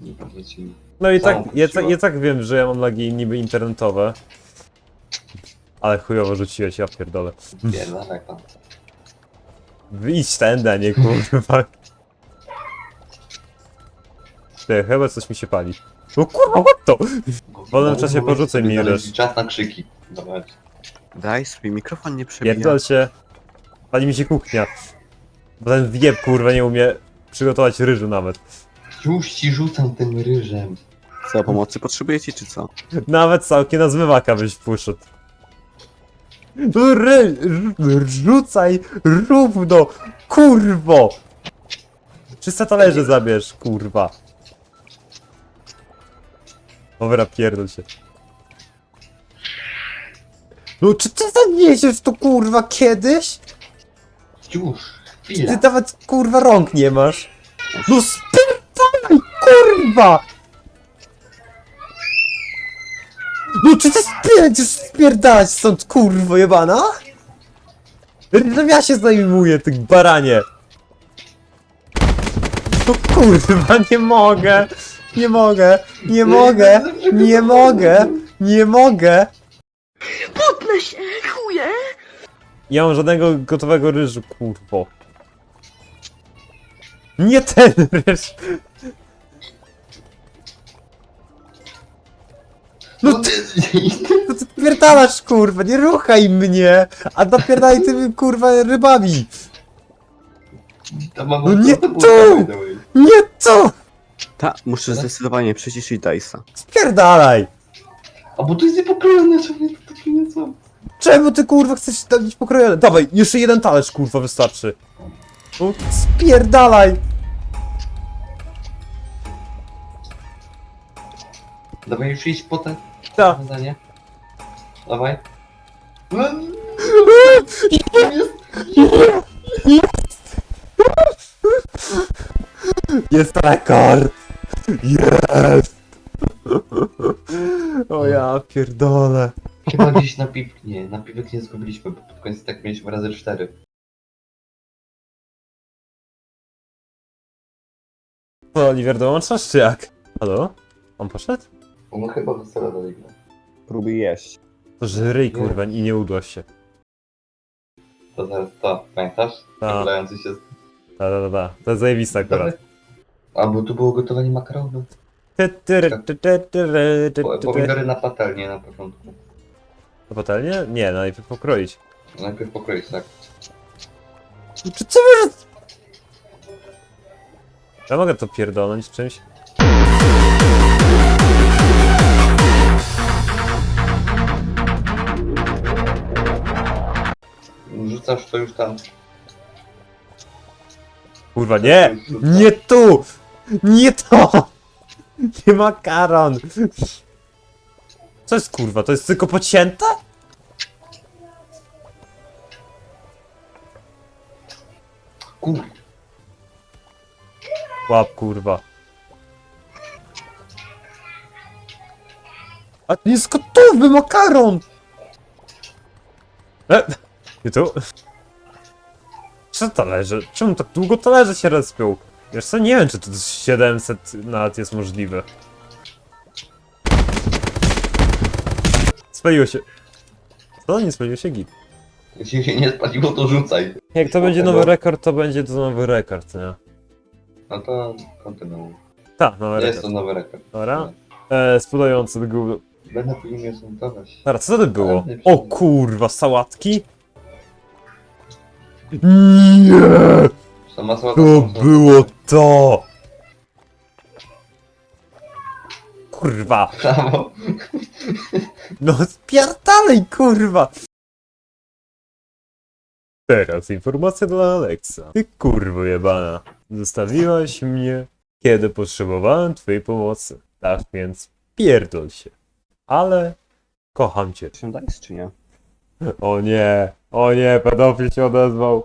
Nie powiecie mi. No i tak, ja, tak- ja tak wiem, że ja mam lagi niby internetowe. Ale chujowo rzuciłeś, ja pierdolę. Pierdolę tam. Wyjdź tędy, a nie kurwa. Ty, chyba coś mi się pali. No kurwa, what to? W wolnym czasie porzucaj mi ryż. Czas na krzyki. Dobra. Daj swój mikrofon nie przebija. Pierdol się. Pali mi się kuchnia. Bo ten wieb kurwa nie umie przygotować ryżu nawet. Już ci rzucam tym ryżem. Co, pomocy potrzebujecie czy co? Nawet całkiem na zmywaka byś poszedł. No ry, r- rzucaj równo, kurwo! 300 talerzy zabierz, kurwa. Dobra, pierdol się. No czy ty zaniesiesz to kurwa kiedyś? Już. Ty Chwila. nawet kurwa rąk nie masz. No spierdalaj, kurwa! No czy ty będziesz spierdalać stąd, kurwo jebana? Rydem ja się zajmuję, ty baranie. No kurwa, nie mogę. Nie mogę, nie mogę, nie mogę, nie mogę. Potnę się, chuje! Ja mam żadnego gotowego ryżu, kurwo. Nie ten ryż! No ty... No ty pierdalasz, kurwa, nie ruchaj mnie! A napierdaj tymi, kurwa, rybami! Mam No nie to tu! by the way. Nie to! Ta, muszę zdecydowanie przyciszyć Dice'a. Spierdalaj! A bo to jest niepokrojone, że mnie to takie nie są. Czemu ty, kurwa, chcesz tam być pokrojony? Dawaj, jeszcze jeden talerz, kurwa, wystarczy. No, spierdalaj! Dawaj już iść po te Ta. zadanie. Dawaj. Jest rekord! Jest! O ja pierdolę. Chyba gdzieś na piwek nie, na piwek nie zgubiliśmy, bo pod koniec tak mieliśmy razy cztery. To Oliver dołączasz, czy jak? Halo? On poszedł? No chyba wesela do igry. Próbuj jeść. To żryj, kurwa, i nie udło się. To zaraz to, pamiętasz? Ta. Wylający się z... Da, da, da, da. To jest zajebiste akurat. A bo tu było gotowanie makaronu. Ty, ty, ry, ty, ty, ty, ry, ty, Po, ty, ty. pomidory na patelnię na początku. To patelnie? Nie, no najpierw pokroić. Najpierw pokroić, tak. Czy co wy... Ja mogę to pierdolnąć czymś? Rzucasz to już tam. Kurwa, nie! Nie tu! Nie to! Nie makaron! Co jest kurwa? To jest tylko pocięte? Kur... Łap kurwa. A to jest gotowy makaron! E, nie tu? Co talerze? Czemu tak długo talerze się respią? Wiesz co, nie wiem czy to 700 nawet jest możliwe. Spaliło się. Co? Nie spaliło się git. Jeśli się nie spaliło, to rzucaj. Jak to będzie nowy rekord, to będzie to nowy rekord, nie? No to kontynuuj. Tak, nowy Jest rekord. to nowy rekord. Dobra. E, spodający do góry. Będę powinien zmontować. Dobra, co to było? O kurwa, sałatki? Nie! Sama To było to! Kurwa! Brawo. No spierdalej, kurwa! Teraz informacja dla Alexa. Ty kurwo jebana. Zostawiłaś mnie, kiedy potrzebowałem twojej pomocy. Tak więc pierdol się. Ale kocham cię. Dice czy nie? O nie, o nie, pedofil się odezwał.